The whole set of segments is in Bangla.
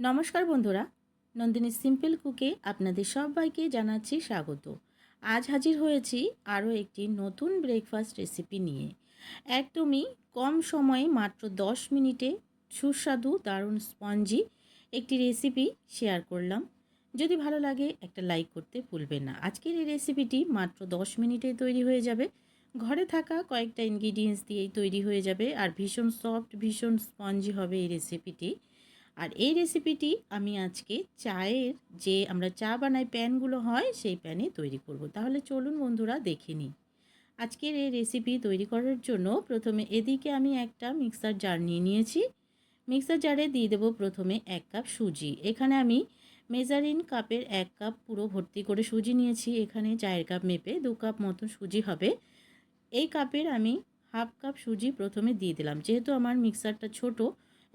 নমস্কার বন্ধুরা, নন্দিনী সিম্পল কুকে আপনাদের সবাইকে জানাচ্ছি স্বাগত। আজ হাজির হয়েছি আরও একটি নতুন ব্রেকফাস্ট রেসিপি নিয়ে। একদমই কম সময়ে মাত্র দশ মিনিটে সুস্বাদু দারুণ স্পঞ্জি একটি রেসিপি শেয়ার করলাম। যদি ভালো লাগে একটা লাইক করতে ভুলবেন না। আজকের এই রেসিপিটি মাত্র দশ মিনিটে তৈরি হয়ে যাবে। ঘরে থাকা কয়েকটা ইনগ্রিডিয়েন্টস দিয়েই তৈরি হয়ে যাবে। আর ভীষণ সফট ভীষণ স্পঞ্জি হবে এই রেসিপিটি আর এই রেসিপিটি আমি আজকে চায়ের যে আমরা চা বানাই প্যানগুলো হয়, সেই প্যানে তৈরি করব। তাহলে চলুন বন্ধুরা দেখে নিই। আজকের এই রেসিপি তৈরি করার জন্য প্রথমে এদিকে আমি একটা মিক্সার জার নিয়ে নিয়েছি। মিক্সার জারে দিয়ে দেবো প্রথমে এক কাপ সুজি। এখানে আমি মেজারিন কাপের এক কাপ পুরো ভর্তি করে সুজি নিয়েছি। এখানে চায়ের কাপ মেপে দু কাপ মতো সুজি হবে। এই কাপের আমি হাফ কাপ সুজি প্রথমে দিয়ে দিলাম। যেহেতু আমার মিক্সারটা ছোটো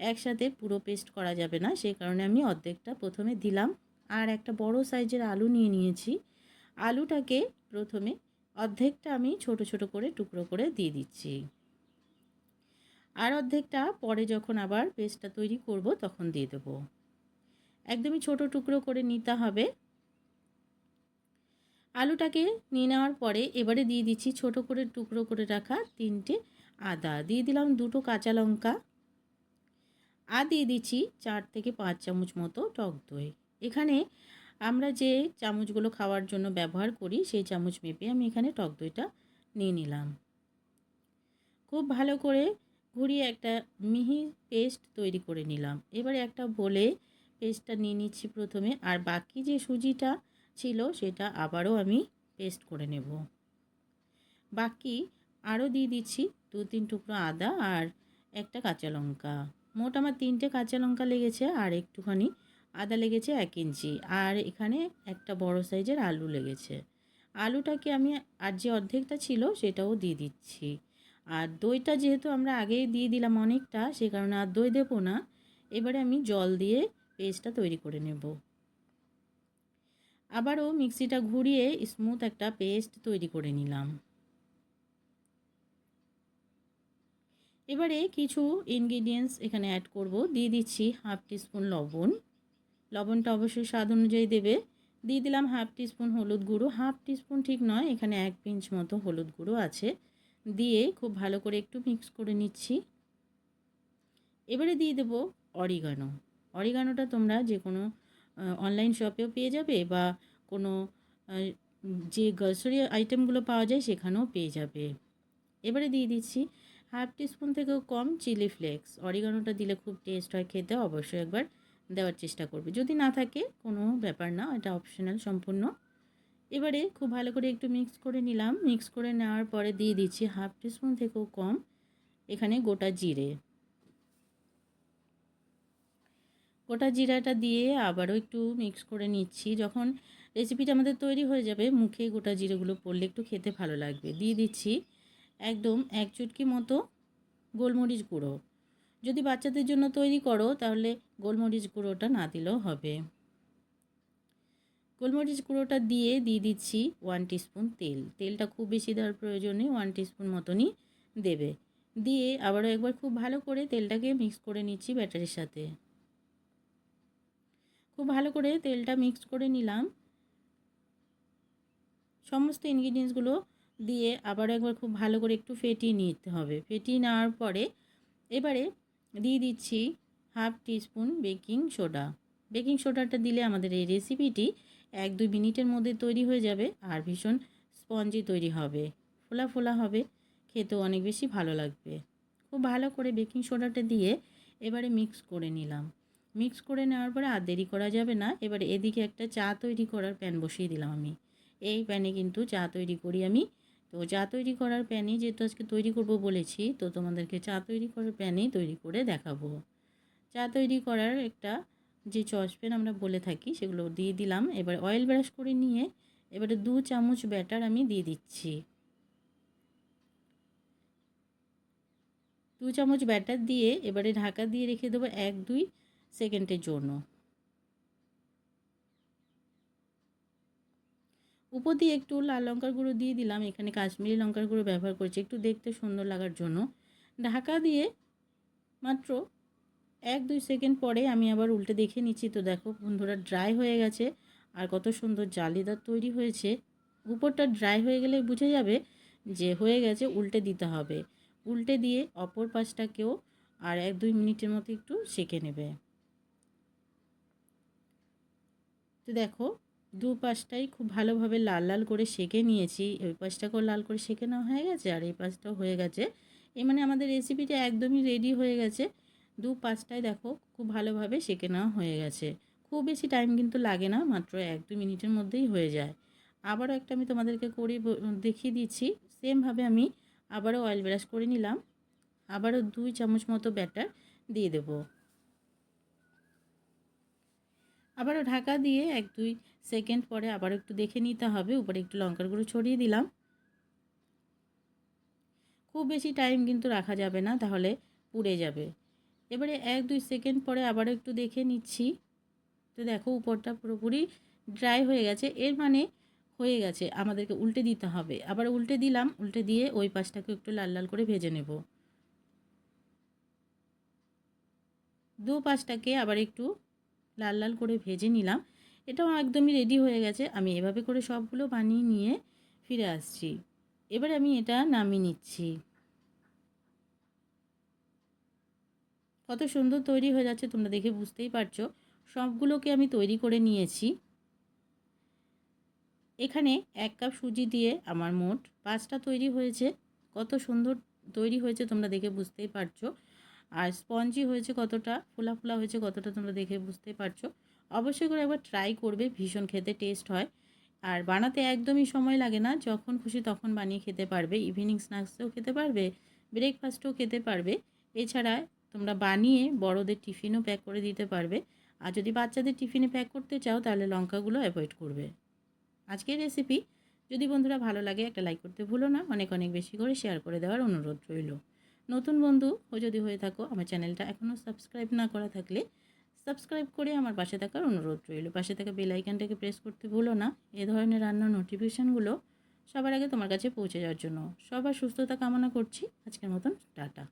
একসাথে পুরো পেস্ট করা যাবে না, সেই কারণে আমি অর্ধেকটা প্রথমে দিলাম। আর একটা বড় সাইজের আলু নিয়ে নিয়েছি। আলুটাকে প্রথমে অর্ধেকটা আমি ছোট ছোট করে টুকরো করে দিয়ে দিচ্ছি। আর অর্ধেকটা পরে যখন আবার পেস্টটা তৈরি করব, তখন দিয়ে দেবো। একদমই ছোট টুকরো করে নিতে হবে। আলুটাকে নিয়ে নেওয়ার পরে এবারে দিয়ে দিচ্ছি ছোট করে টুকরো করে রাখা তিনটে আদা। দিয়ে দিলাম দুটো কাঁচা লঙ্কা। আর দিয়ে দিচ্ছি চার থেকে পাঁচ চামচ মতো টক দই। এখানে আমরা যে চামচগুলো খাওয়ার জন্য ব্যবহার করি, সেই চামচ মেপে আমি এখানে টক দইটা নিয়ে নিলাম। খুব ভালো করে ঘুরিয়ে একটা মিহি পেস্ট তৈরি করে নিলাম। এবারে একটা বলে পেস্টটা নিয়ে নিচ্ছি প্রথমে, আর বাকি যে সুজিটা ছিল সেটা আবারও আমি পেস্ট করে নেব। বাকি আরও দিয়ে দিচ্ছি দু তিন টুকরো আদা আর একটা কাঁচা লঙ্কা। মোট আমার তিনটে কাঁচা লঙ্কা লেগেছে আর একটুখানি আদা লেগেছে এক ইঞ্চি। আর এখানে একটা বড় সাইজের আলু লেগেছে। আলুটাকে আমি আর যে অর্ধেকটা ছিল সেটাও দিয়ে দিচ্ছি। আর দইটা যেহেতু আমরা আগেই দিয়ে দিলাম অনেকটা, সে কারণে আর দই দেবো না। এবারে আমি জল দিয়ে পেস্টটা তৈরি করে নেব। আবারও মিক্সিটা ঘুরিয়ে স্মুথ একটা পেস্ট তৈরি করে নিলাম। এবারে কিছু ইনগ্রিডিয়েন্টস এখানে অ্যাড করব। দিয়ে দিচ্ছি হাফ টিস্পুন লবণ। লবণটা অবশ্যই স্বাদ অনুযায়ী দেবে। দিয়ে দিলাম হাফ টিস্পুন হলুদ গুঁড়ো। হাফ টিস্পুন ঠিক নয়, এখানে এক পিঞ্চ মতো হলুদ গুঁড়ো আছে। দিয়ে খুব ভালো করে একটু মিক্স করে নিচ্ছি। এবারে দিয়ে দেবো অরিগানো। অরিগানোটা তোমরা যে কোনো অনলাইন শপেও পেয়ে যাবে বা কোনো যে গ্রসারি আইটেমগুলো পাওয়া যায় সেখানেও পেয়ে যাবে। এবারে দিয়ে দিচ্ছি হাফ টিস্পুন থেকেও কম চিলি ফ্লেক্স। অরিগানোটা দিলে খুব টেস্ট হয় খেতে, অবশ্যই একবার দেওয়ার চেষ্টা করবে। যদি না থাকে, কোনো ব্যাপার না, এটা অপশনাল, সম্পূর্ণ। এবারে খুব ভালো করে একটু মিক্স করে নিলাম। মিক্স করে নেওয়ার পরে দিয়ে দিচ্ছি হাফ টিস্পুন থেকেও কম এখানে গোটা জিরে। গোটা জিরাটা দিয়ে আবারও একটু মিক্স করে নিচ্ছি। যখন রেসিপিটা আমাদের তৈরি হয়ে যাবে, মুখে গোটা জিরেগুলো পড়লে একটু খেতে ভালো লাগবে। দিয়ে দিচ্ছি একদম এক চুটকি মতো গোলমরিচ গুঁড়ো। যদি বাচ্চাদের জন্য তৈরি করো, তাহলে গোলমরিচ গুঁড়োটা না দিলেও হবে। গোলমরিচ গুঁড়োটা দিয়ে দিয়ে দিচ্ছি ওয়ান টিস্পুন তেল। তেলটা খুব বেশি দেওয়ার প্রয়োজন ওয়ান টিস্পুন মতনই দেবে। দিয়ে আবারও একবার খুব ভালো করে তেলটাকে মিক্স করে নিচ্ছি ব্যাটারির সাথে। খুব ভালো করে তেলটা মিক্স করে নিলাম। সমস্ত ইনগ্রিডিয়েন্টসগুলো দিয়ে আবার একবার খুব ভালো করে একটু ফেটিয়ে নিতে হবে। ফেটিয়ে নেওয়ার পরে এবারে দিয়ে দিচ্ছি half teaspoon baking soda. Baking সোডাটা দিলে আমাদের এই রেসিপিটি এক দুই মিনিটের মধ্যে তৈরি হয়ে যাবে আর ভীষণ স্পঞ্জি তৈরি হবে। ফোলা ফোলা হবে, খেতেও অনেক বেশি ভালো লাগবে। খুব ভালো করে বেকিং সোডাটা দিয়ে এবারে মিক্স করে নিলাম। মিক্স করে নেওয়ার পরে আর দেরি করা যাবে না। এবারে এদিকে একটা চা তৈরি করার প্যান বসিয়ে দিলাম আমি। এই প্যানে কিন্তু চা তৈরি করি আমি তো চা তৈরি করার প্যানে যেহেতু আজকে তৈরি করব বলেছি, তো তোমাদেরকে চা তৈরি করার প্যানেই তৈরি করে দেখাবো। চা তৈরি করার একটা যে চসপ্যান আমরা বলে থাকি, সেগুলো দিয়ে দিলাম। এবার অয়েল ব্রাশ করে নিয়ে এবারে দু চামচ ব্যাটার আমি দিয়ে দিচ্ছি। দু চামচ ব্যাটার দিয়ে এবারে ঢাকা দিয়ে রেখে দেবো এক দুই সেকেন্ডের জন্য। উপর দিয়ে একটু লাল লঙ্কার গুঁড়ো দিয়ে দিলাম। এখানে কাশ্মীরি লঙ্কার গুঁড়ো ব্যবহার করেছি, একটু দেখতে সুন্দর লাগার জন্য। ঢাকা দিয়ে মাত্র এক দুই সেকেন্ড পরে আমি আবার উল্টে দেখে নিচ্ছি। তো দেখো বন্ধুরা ড্রাই হয়ে গেছে আর কত সুন্দর জালিদার তৈরি হয়েছে। উপরটা ড্রাই হয়ে গেলে বুঝে যাবে যে হয়ে গেছে উল্টে দিতে হবে। উল্টে দিয়ে অপর পাশটাকেও আর এক দুই মিনিটের মতো একটু সেঁকে নেবে। তো দেখো দু পাশটাই খুব ভালোভাবে লাল লাল করে সেঁকে নিয়েছি। ওই পাশটাকেও লাল করে সেঁকে নেওয়া হয়ে গেছে আর এই পাশটাও হয়ে গেছে। এই মানে আমাদের রেসিপিটা একদমই রেডি হয়ে গেছে। দু পাশটায় দেখো খুব ভালোভাবে সেঁকে নেওয়া হয়ে গেছে। খুব বেশি টাইম কিন্তু লাগে না, মাত্র এক দু মিনিটের মধ্যেই হয়ে যায়। আবারও একটা আমি তোমাদেরকে করে দেখিয়ে দিচ্ছি। সেমভাবে আমি আবারও অয়েল ব্রাশ করে নিলাম। আবারও দুই চামচ মতো ব্যাটার দিয়ে দেব। আবারও ঢাকা দিয়ে এক দুই সেকেন্ড পরে আবার একটু দেখে নিতে হবে। উপরে একটু লঙ্কার গুঁড়ো ছড়িয়ে দিলাম। খুব বেশি টাইম কিন্তু রাখা যাবে না, তাহলে পুড়ে যাবে। এবারে এক দুই সেকেন্ড পরে আবারও একটু দেখে নিচ্ছি। তো দেখো উপরটা পুরোপুরি ড্রাই হয়ে গেছে। এর মানে হয়ে গেছে, আমাদেরকে উল্টে দিতে হবে। আবার উল্টে দিলাম, উল্টে দিয়ে ওই পাশটাকে একটু লাল লাল করে ভেজে নেব। দু পাশটাকে আবার একটু লাল লাল করে ভেজে নিলাম। এটাও একদমই রেডি হয়ে গেছে। আমি এভাবে করে সবগুলো বানিয়ে নিয়ে ফিরে আসছি। এবারে আমি এটা নামিয়ে নিচ্ছি। কত সুন্দর তৈরি হয়ে যাচ্ছে, তোমরা দেখে বুঝতেই পারছ। সবগুলোকে আমি তৈরি করে নিয়েছি। এখানে এক কাপ সুজি দিয়ে আমার মোট পাঁচটা তৈরি হয়েছে। কত সুন্দর তৈরি হয়েছে, তোমরা দেখে বুঝতেই পারছ। আর স্পঞ্জি হয়েছে কতটা, ফোলা ফোলা হয়েছে কতটা তোমরা দেখে বুঝতে পারছ। অবশ্যই করে একবার ট্রাই করবে, ভীষণ খেতে টেস্ট হয়। আর বানাতে একদমই সময় লাগে না, যখন খুশি তখন বানিয়ে খেতে পারবে। ইভিনিং স্ন্যাক্সেও খেতে পারবে ব্রেকফাস্টও খেতে পারবে। এছাড়া তোমরা বানিয়ে বড়দের টিফিনও প্যাক করে দিতে পারবে। আর যদি বাচ্চাদের টিফিনে প্যাক করতে চাও, তাহলে লঙ্কাগুলো অ্যাভয়েড করবে। আজকের রেসিপি যদি বন্ধুরা ভালো লাগে, একটা লাইক করতে ভুলো না। অনেক অনেক বেশি করে শেয়ার করে দেওয়ার অনুরোধ রইল। নতুন বন্ধু ও যদি হয়ে থাকো, আমার চ্যানেলটা এখনও সাবস্ক্রাইব না করা থাকলে সাবস্ক্রাইব করে আমার পাশে থাকার অনুরোধ রইল। পাশে থাকা বেল আইকনটাকে প্রেস করতে ভুলো না। এ ধরনের রান্নার নোটিফিকেশানগুলো সবার আগে তোমার কাছে পৌঁছে যাওয়ার জন্য। সবার সুস্থতা কামনা করছি। আজকের মতন, টাটা।